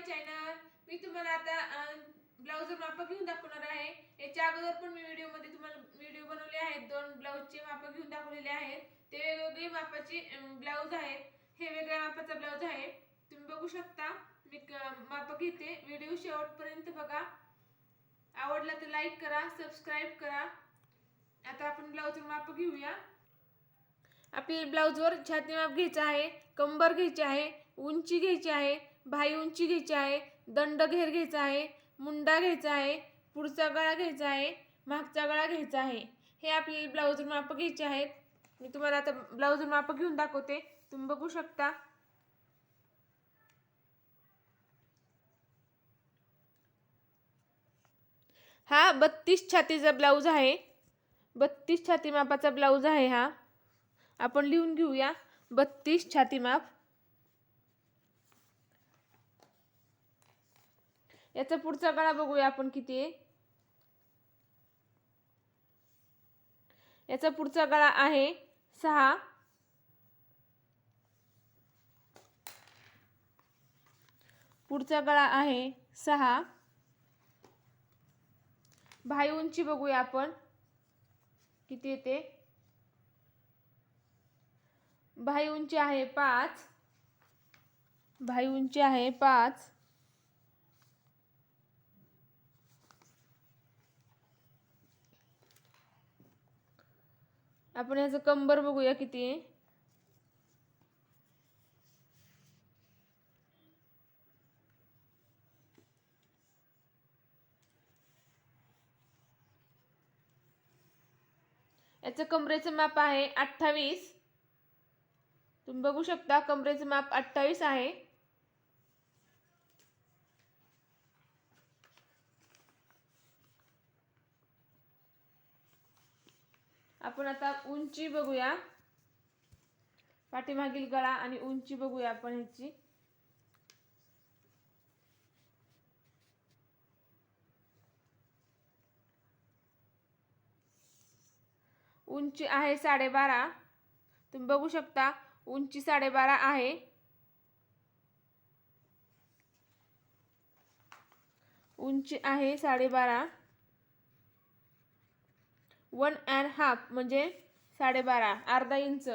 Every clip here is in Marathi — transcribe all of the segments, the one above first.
माय चॅनल मी तुम्हाला आता ब्लाऊज माप घेऊन दाखवणार आहे. याच्या अगोदर पण मी व्हिडिओमध्ये तुम्हाला व्हिडिओ बनवले आहेत. दोन ब्लाऊजचे माप घेऊन दाखवलेले आहेत. ते वेगवेगळी मापाची ब्लाऊज आहेत. हे वेगळ्या मापाचा ब्लाऊज आहे. तुम्ही बघू शकता. मी क- माप घेते. व्हिडिओ शेवटपर्यंत बघा. आवडला तर लाईक करा सबस्क्राईब करा. आता आपण ब्लाऊजवर माप घेऊया. आपल्याला ब्लाऊजवर छाती माप घ्यायचं आहे कंबर घ्यायची आहे उंची घ्यायची आहे भाई उंची घ्यायची आहे दंड घेर घ्यायचा आहे मुंडा घ्यायचा आहे पुढचा गळा घ्यायचा आहे मागचा गळा घ्यायचा आहे. हे आपल्याला ब्लाऊज माप घ्यायचे आहेत. मी तुम्हाला आता ब्लाऊज माप घेऊन दाखवते. तुम्ही बघू शकता. हा बत्तीस छातीचा ब्लाऊज आहे. बत्तीस छाती मापाचा ब्लाऊज आहे हा. आपण लिहून घेऊया. बत्तीस छाती माप. याचा पुढचा गळा बघूया आपण किती आहे. याचा पुढचा गळा आहे सहा. पुढचा गळा आहे सहा. भाई उंची बघूया आपण. किती येते? भाई उंची आहे पाच. भाई उंची आहे पाच. आपण याचं कंबर बघूया किती आहे. याचं कमरेचं माप आहे अठ्ठावीस. तुम्ही बघू शकता कमरेचं माप अठ्ठावीस आहे. आपण आता उंची बघूया. पाठीमागील गळा आणि उंची बघूया आपण ह्याची. उंची आहे साडेबारा. तुम्ही बघू शकता उंची साडेबारा आहे. उंची आहे साडेबारा. वन अँड हाफ म्हणजे साडेबारा अर्धा इंच.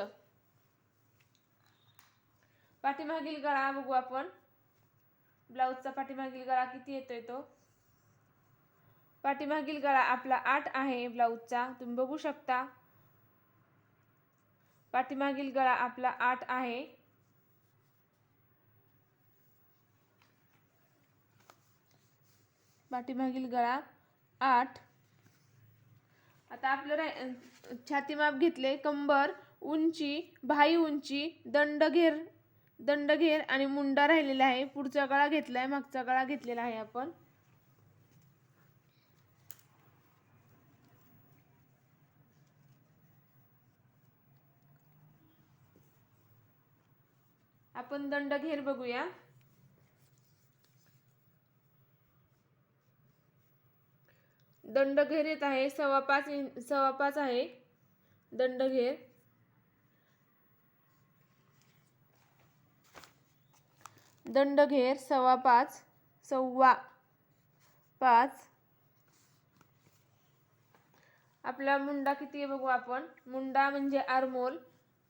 पाठीमागील गळा बघू आपण. ब्लाऊजचा पाठीमागील गळा किती येतोय तो? पाठीमागील गळा आपला आठ आहे ब्लाऊजचा तुम्ही बघू शकता. पाठीमागील गळा आपला आठ आहे. पाठीमागील गळा आठ. आता आपलं राय छातीमाप घेतले कंबर उंची भाई उंची दंडघेर दंडघेर आणि मुंडा राहिलेला आहे. पुढचा गळा घेतलाय मागचा गळा घेतलेला आहे आपण. आपण दंडघेर बघूया. दंडघेर येत आहे सव्वा पाच इन सव्वा पाच आहे. दंड घेर. दंड घेर सव्वा पाच सव्वा पाच. आपला मुंडा किती आहे बघू आपण. मुंडा म्हणजे आरमोल.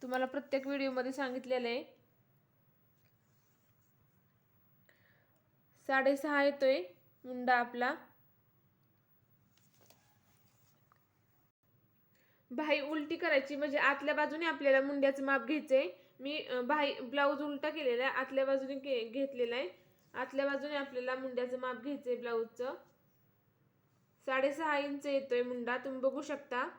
तुम्हाला प्रत्येक व्हिडिओमध्ये सांगितलेलं आहे. साडेसहा येतोय मुंडा आपला. भाई उलटी करायची म्हणजे आतल्या बाजूने आपल्याला मुंड्याचं माप घ्यायचंय. मी बाही भाई ब्लाऊज उलटा केलेला आहे आतल्या बाजूने घे- घेतलेला आहे. आतल्या बाजूने आपल्याला मुंड्याचं माप घ्यायचंय ब्लाऊजचं. साडेसहा इंच येतोय मुंडा तुम्ही बघू शकता.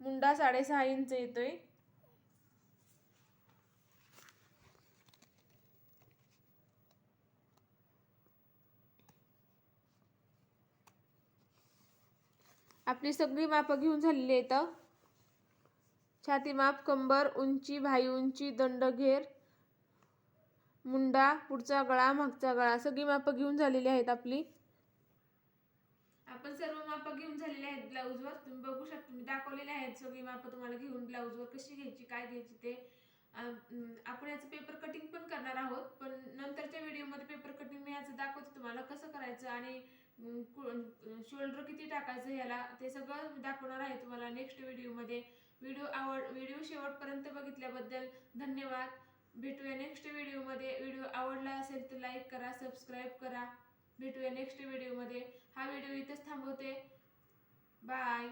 मुंडा साडेसहा इंच येतोय. आपली सगळी मापं घेऊन झालेली आहेत छाती माप कंबर उंची भाई उंची दंड घेर मुंडा पुढचा गळा मागचा गळा सगळी मापं घेऊन झालेली आहेत आपली. आपण सर्व मापं घेऊन झालेली आहेत ब्लाऊजवर. तुम्ही बघू शकता मी दाखवलेले आहेत सगळी मापं तुम्हाला घेऊन ब्लाऊजवर कशी घ्यायची काय घ्यायची ते. आपण याचं पेपर कटिंग पण करणार आहोत पण नंतरच्या व्हिडिओमध्ये पेपर कटिंग मी याचं दाखवते तुम्हाला कसं करायचं आणि शोल्डर किती टाकायचं ह्याला ते सगळं दाखवणार आहे तुम्हाला नेक्स्ट व्हिडिओमध्ये व्हिडिओ आवड व्हिडिओ शेवटपर्यंत बघितल्याबद्दल धन्यवाद. भेटूया नेक्स्ट व्हिडिओमध्ये व्हिडिओ आवडला असेल तर लाईक करा सबस्क्राईब करा. भेटूया नेक्स्ट व्हिडिओमध्ये हा व्हिडिओ इथंच थांबवते. बाय